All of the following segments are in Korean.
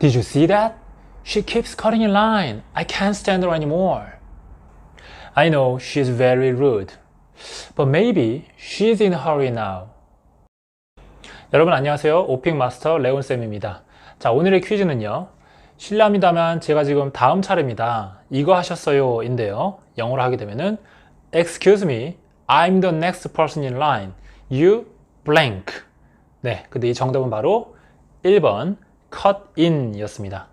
Did you see that? She keeps cutting in line. I can't stand her anymore. I know she's very rude. But maybe she's in a hurry now. 여러분 안녕하세요. 오핑 마스터 레온쌤입니다. 자, 오늘의 퀴즈는요. 실례합니다만 제가 지금 다음 차례입니다. 이거 하셨어요 인데요. 영어로 하게 되면은 Excuse me, I'm the next person in line. You blank. 네, 근데 이 정답은 바로 1번 cut in 이었습니다.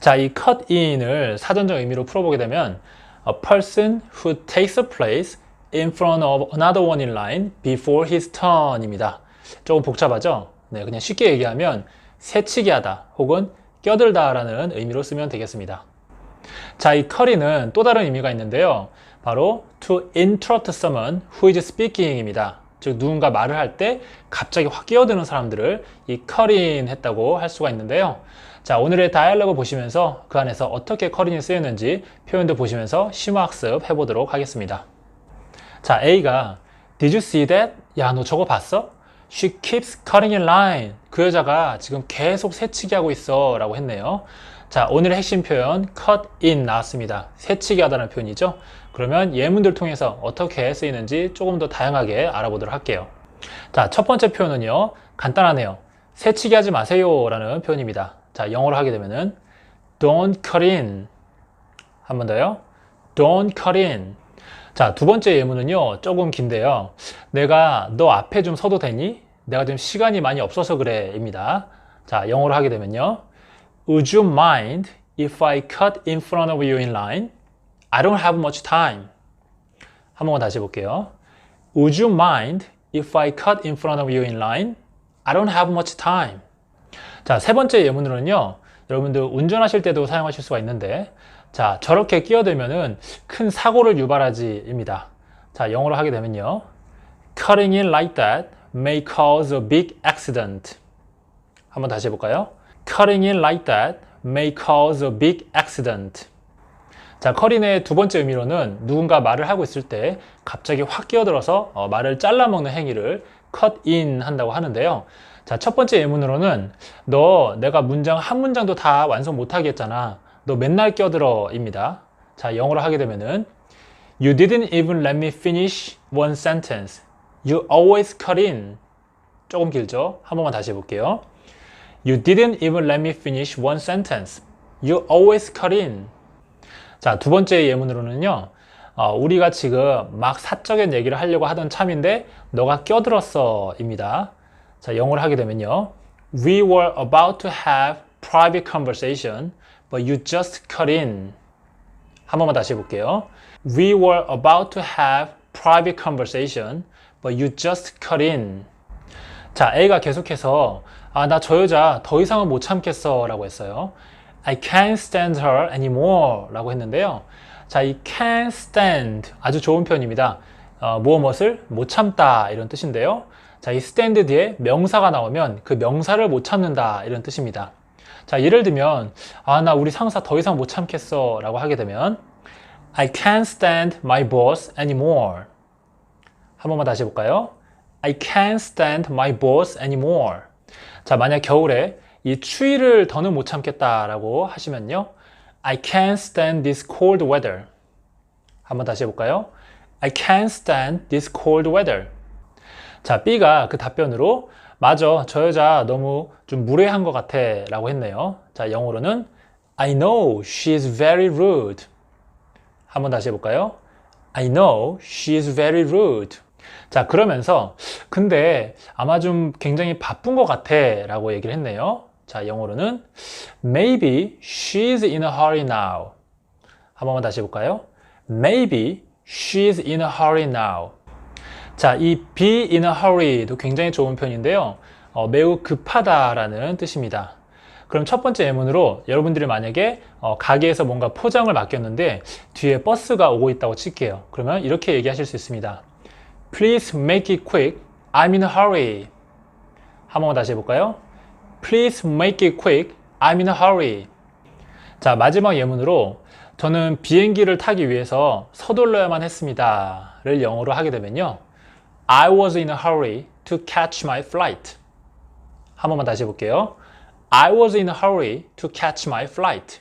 자, 이 cut in을 사전적 의미로 풀어보게 되면 a person who takes a place in front of another one in line before his turn입니다. 조금 복잡하죠? 네, 그냥 쉽게 얘기하면 새치기 하다 혹은 껴들다 라는 의미로 쓰면 되겠습니다. 자, 이 cut이는 또 다른 의미가 있는데요. 바로 to interrupt someone who is speaking입니다. 즉 누군가 말을 할 때 갑자기 확 끼어드는 사람들을 이 cut 했다고 할 수가 있는데요. 자, 오늘의 다이얼로그 보시면서 그 안에서 어떻게 컷인이 쓰였는지 표현도 보시면서 심화학습 해보도록 하겠습니다. 자, A가 Did you see that? 야, 너 저거 봤어? She keeps cutting in line. 그 여자가 지금 계속 새치기 하고 있어. 라고 했네요. 자, 오늘의 핵심 표현 cut in 나왔습니다. 새치기 하다는 표현이죠. 그러면 예문들 통해서 어떻게 쓰이는지 조금 더 다양하게 알아보도록 할게요. 자, 첫 번째 표현은요. 간단하네요. 새치기 하지 마세요. 라는 표현입니다. 자, 영어로 하게 되면은 don't cut in. 한 번 더요. don't cut in. 자, 두 번째 예문은요. 조금 긴데요. 내가 너 앞에 좀 서도 되니? 내가 지금 시간이 많이 없어서 그래. 입니다. 자, 영어로 하게 되면요. Would you mind if I cut in front of you in line? I don't have much time. 한 번만 다시 해볼게요. Would you mind if I cut in front of you in line? I don't have much time. 자, 세 번째 예문으로는요. 여러분들 운전하실 때도 사용하실 수가 있는데 자, 저렇게 끼어들면은 큰 사고를 유발하지 입니다. 자, 영어로 하게 되면요. Cutting in like that may cause a big accident. 한번 다시 해볼까요? Cutting in like that may cause a big accident. 자, 커린의 두 번째 의미로는 누군가 말을 하고 있을 때 갑자기 확 끼어들어서 어, 말을 잘라먹는 행위를 cut in 한다고 하는데요. 자, 첫 번째 예문으로는 너 내가 문장 한 문장도 다 완성 못하게 했잖아. 너 맨날 끼어들어 입니다. 자, 영어로 하게 되면은 You didn't even let me finish one sentence. You always cut in. 조금 길죠? 한 번만 다시 해볼게요. You didn't even let me finish one sentence. You always cut in. 자, 두 번째 예문으로는요. 어, 우리가 지금 막 사적인 얘기를 하려고 하던 참인데 너가 껴들었어 입니다. 자, 영어를 하게 되면요. We were about to have private conversation, but you just cut in. 한 번만 다시 해볼게요. We were about to have private conversation, but you just cut in. 자, A가 계속해서 아, 나 저 여자 더 이상은 못 참겠어 라고 했어요. I can't stand her anymore 라고 했는데요. 자, 이 can't stand 아주 좋은 표현입니다. 어, 무엇 무엇을 못 참다 이런 뜻인데요. 자, 이 stand 뒤에 명사가 나오면 그 명사를 못 참는다 이런 뜻입니다. 자, 예를 들면 아, 나 우리 상사 더 이상 못 참겠어 라고 하게 되면 I can't stand my boss anymore. 한 번만 다시 해볼까요? I can't stand my boss anymore. 자, 만약 겨울에 이 추위를 더는 못 참겠다라고 하시면요. I can't stand this cold weather. 한번 다시 해볼까요? I can't stand this cold weather. 자, B가 그 답변으로 맞아, 저 여자 너무 좀 무례한 것 같아 라고 했네요. 자, 영어로는 I know she's very rude. 한번 다시 해볼까요? I know she's very rude. 자, 그러면서 근데 아마 좀 굉장히 바쁜 것 같아 라고 얘기를 했네요. 자, 영어로는 Maybe she's in a hurry now. 한 번만 다시 해볼까요? Maybe she's in a hurry now. 자, 이 be in a hurry도 굉장히 좋은 편인데요. 어, 매우 급하다라는 뜻입니다. 그럼 첫 번째 예문으로 여러분들이 만약에 어, 가게에서 뭔가 포장을 맡겼는데 뒤에 버스가 오고 있다고 칠게요. 그러면 이렇게 얘기하실 수 있습니다. Please make it quick. I'm in a hurry. 한 번만 다시 해볼까요? Please make it quick. I'm in a hurry. 자, 마지막 예문으로 저는 비행기를 타기 위해서 서둘러야만 했습니다. 를 영어로 하게 되면요. I was in a hurry to catch my flight. 한 번만 다시 해볼게요. I was in a hurry to catch my flight.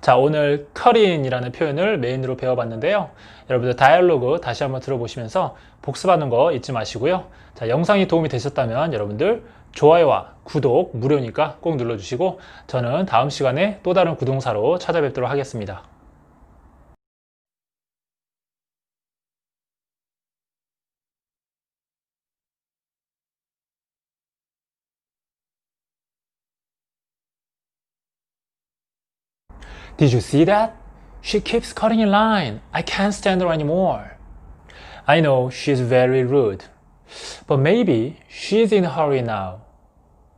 자, 오늘 cut-in이라는 표현을 메인으로 배워봤는데요. 여러분들 다이얼로그 다시 한번 들어보시면서 복습하는 거 잊지 마시고요. 자, 영상이 도움이 되셨다면 여러분들 좋아요와 구독 무료니까 꼭 눌러주시고 저는 다음 시간에 또 다른 구동사로 찾아뵙도록 하겠습니다. Did you see that? She keeps cutting in line. I can't stand her anymore. I know she's very rude, but maybe she's in a hurry now.